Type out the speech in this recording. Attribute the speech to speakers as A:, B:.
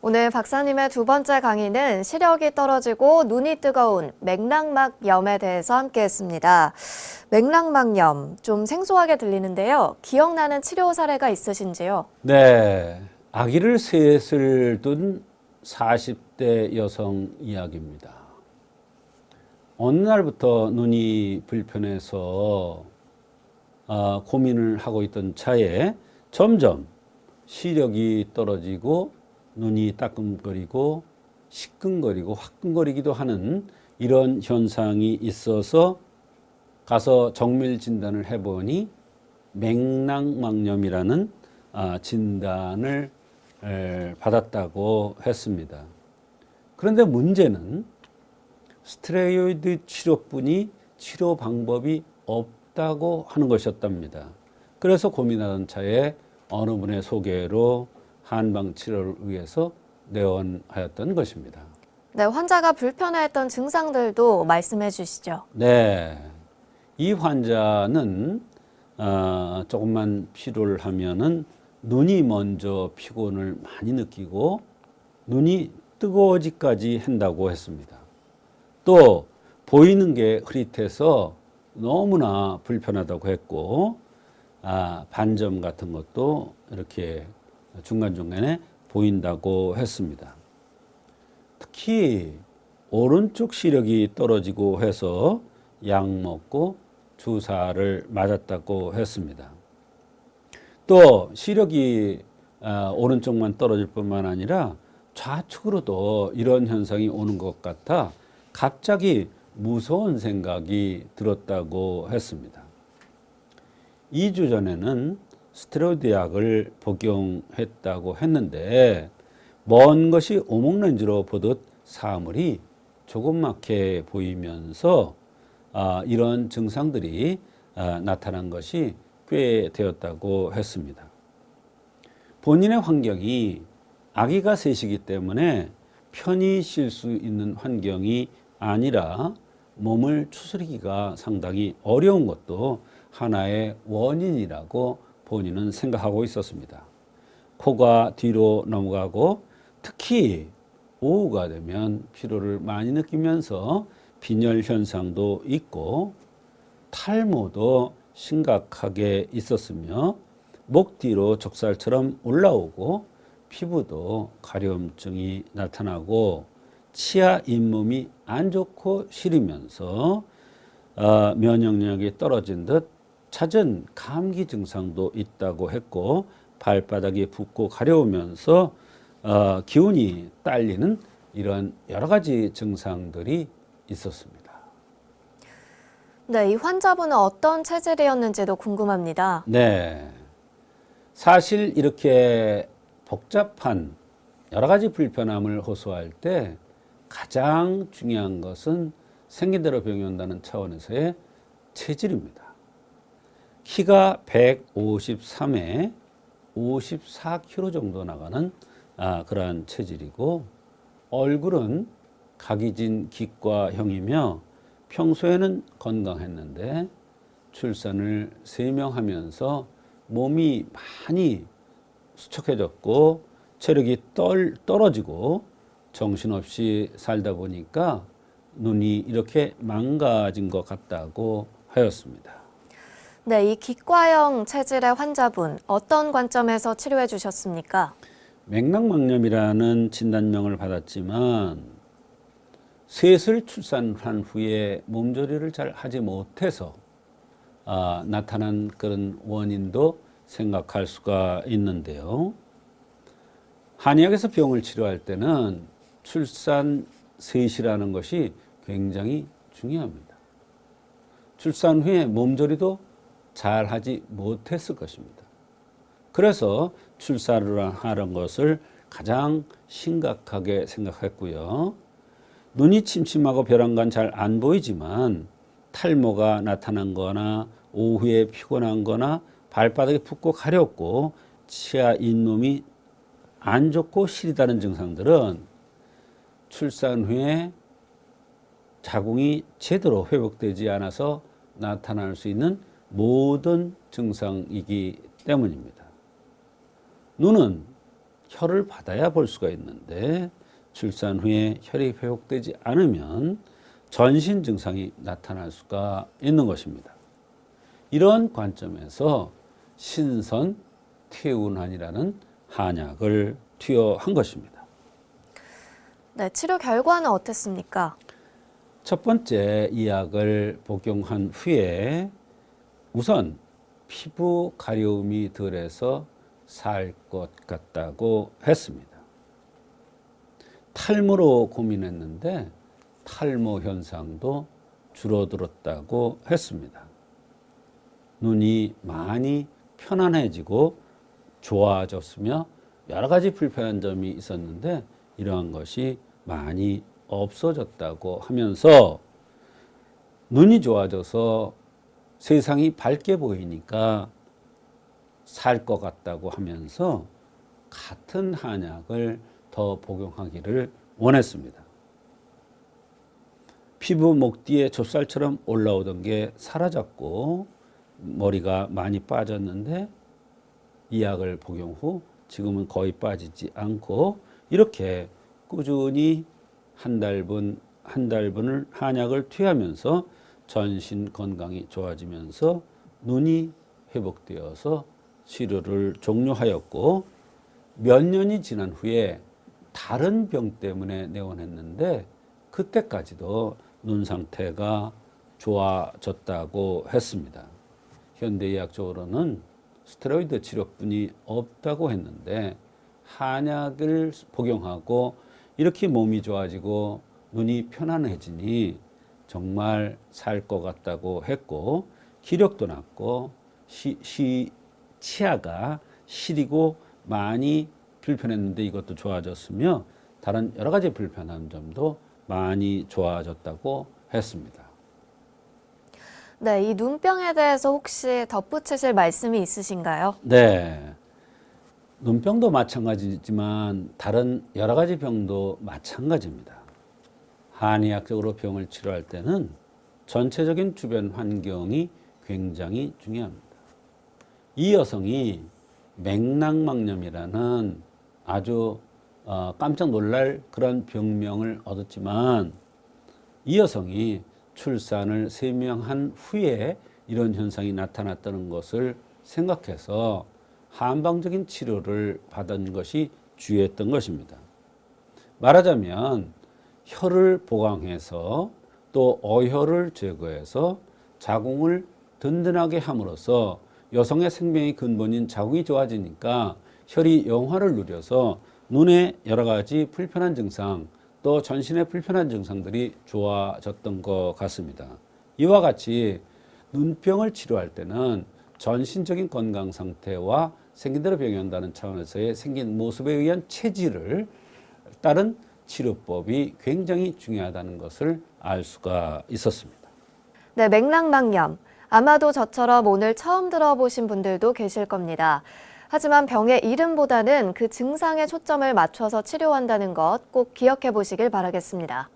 A: 오늘 박사님의 두 번째 강의는 시력이 떨어지고 눈이 뜨거운 맥락막염에 대해서 함께 했습니다. 맥락막염, 좀 생소하게 들리는데요. 기억나는 치료 사례가 있으신지요?
B: 네. 아기를 셋을 둔 40대 여성 이야기입니다. 어느 날부터 눈이 불편해서 아, 고민을 하고 있던 차에 점점 시력이 떨어지고 눈이 따끔거리고 시끈거리고 화끈거리기도 하는 이런 현상이 있어서 가서 정밀 진단을 해보니 맥락막염이라는 아, 진단을 에, 받았다고 했습니다. 그런데 문제는 스테로이드 치료뿐이 치료 방법이 없다고 하는 것이었답니다. 그래서 고민하던 차에 어느 분의 소개로 한방 치료를 위해서 내원하였던 것입니다.
A: 네, 환자가 불편해했던 증상들도 말씀해 주시죠.
B: 네. 이 환자는 어, 조금만 피로를 하면은 눈이 먼저 피곤을 많이 느끼고 눈이 뜨거워지까지 한다고 했습니다. 또 보이는 게 흐릿해서 너무나 불편하다고 했고 아, 반점 같은 것도 이렇게 중간중간에 보인다고 했습니다. 특히 오른쪽 시력이 떨어지고 해서 약 먹고 주사를 맞았다고 했습니다. 또 시력이 아, 오른쪽만 떨어질 뿐만 아니라 좌측으로도 이런 현상이 오는 것 같아 갑자기 무서운 생각이 들었다고 했습니다. 2주 전에는 스테로이드 약을 복용했다고 했는데 먼 것이 오목렌즈로 보듯 사물이 조그맣게 보이면서 아, 이런 증상들이 아, 나타난 것이 꽤 되었다고 했습니다. 본인의 환경이 아기가 셋이기 때문에 편히 쉴 수 있는 환경이 아니라 몸을 추스리기가 상당히 어려운 것도 하나의 원인이라고 본인은 생각하고 있었습니다. 코가 뒤로 넘어가고 특히 오후가 되면 피로를 많이 느끼면서 빈혈 현상도 있고 탈모도 심각하게 있었으며 목 뒤로 적살처럼 올라오고 피부도 가려움증이 나타나고 치아 잇몸이 안 좋고 시리면서 어, 면역력이 떨어진 듯 잦은 감기 증상도 있다고 했고 발바닥이 붓고 가려우면서 어, 기운이 딸리는 이런 여러 가지 증상들이 있었습니다.
A: 네, 이 환자분은 어떤 체질이었는지도 궁금합니다.
B: 네. 사실 이렇게 복잡한 여러 가지 불편함을 호소할 때 가장 중요한 것은 생긴 대로 병이 온다는 차원에서의 체질입니다. 키가 153에 54kg 정도 나가는 아, 그러한 체질이고 얼굴은 각이진 기과형이며 평소에는 건강했는데 출산을 세명하면서 몸이 많이 수척해졌고 체력이 떨, 떨어지고 정신없이 살다 보니까 눈이 이렇게 망가진 것 같다고 하였습니다.
A: 네, 이 기과형 체질의 환자분 어떤 관점에서 치료해 주셨습니까?
B: 맥락막염이라는 진단명을 받았지만 셋을 출산한 후에 몸조리를 잘 하지 못해서 아, 나타난 그런 원인도 생각할 수가 있는데요. 한의학에서 병을 치료할 때는 출산 셋이라는 것이 굉장히 중요합니다. 출산 후에 몸조리도 잘 하지 못했을 것입니다. 그래서 출산을 하는 것을 가장 심각하게 생각했고요. 눈이 침침하고 벼랑간 잘 안 보이지만 탈모가 나타난 거나 오후에 피곤한 거나 발바닥이 붓고 가렵고 치아 잇몸이 안 좋고 시리다는 증상들은 출산 후에 자궁이 제대로 회복되지 않아서 나타날 수 있는 모든 증상이기 때문입니다. 눈은 혈을 받아야 볼 수가 있는데 출산 후에 혈이 회복되지 않으면 전신 증상이 나타날 수가 있는 것입니다. 이런 관점에서 신선 태운환이라는 한약을 투여한 것입니다.
A: 네, 치료 결과는 어땠습니까?
B: 첫 번째 이 약을 복용한 후에 우선 피부 가려움이 덜해서 살 것 같다고 했습니다. 탈모로 고민했는데 탈모 현상도 줄어들었다고 했습니다. 눈이 많이 편안해지고 좋아졌으며 여러 가지 불편한 점이 있었는데 이러한 것이 많이 없어졌다고 하면서 눈이 좋아져서 세상이 밝게 보이니까 살 것 같다고 하면서 같은 한약을 더 복용하기를 원했습니다. 피부 목 뒤에 좁쌀처럼 올라오던 게 사라졌고 머리가 많이 빠졌는데 이 약을 복용 후 지금은 거의 빠지지 않고 이렇게 꾸준히 한 달분 한 달분을 한약을 투여하면서 전신 건강이 좋아지면서 눈이 회복되어서 치료를 종료하였고 몇 년이 지난 후에 다른 병 때문에 내원했는데 그때까지도 눈 상태가 좋아졌다고 했습니다. 현대의학적으로는 스테로이드 치료뿐이 없다고 했는데 한약을 복용하고 이렇게 몸이 좋아지고 눈이 편안해지니 정말 살 것 같다고 했고 기력도 났고 시, 시, 치아가 시리고 많이 불편했는데 이것도 좋아졌으며 다른 여러 가지 불편한 점도 많이 좋아졌다고 했습니다.
A: 네, 이 눈병에 대해서 혹시 덧붙이실 말씀이 있으신가요?
B: 네. 눈병도 마찬가지지만 다른 여러 가지 병도 마찬가지입니다. 한의학적으로 병을 치료할 때는 전체적인 주변 환경이 굉장히 중요합니다. 이 여성이 맥락막염이라는 아주 어, 깜짝 놀랄 그런 병명을 얻었지만 이 여성이 출산을 세명한 후에 이런 현상이 나타났다는 것을 생각해서 한방적인 치료를 받은 것이 주요했던 것입니다. 말하자면 혈을 보강해서 또 어혈을 제거해서 자궁을 든든하게 함으로써 여성의 생명의 근본인 자궁이 좋아지니까 혈이 영화를 누려서 눈에 여러 가지 불편한 증상 또 전신의 불편한 증상들이 좋아졌던 것 같습니다. 이와 같이 눈병을 치료할 때는 전신적인 건강 상태와 생긴 대로 병한다는 차원에서의 생긴 모습에 의한 체질을 따른 치료법이 굉장히 중요하다는 것을 알 수가 있었습니다.
A: 네, 맥락막염. 아마도 저처럼 오늘 처음 들어보신 분들도 계실 겁니다. 하지만 병의 이름보다는 그 증상에 초점을 맞춰서 치료한다는 것 꼭 기억해 보시길 바라겠습니다.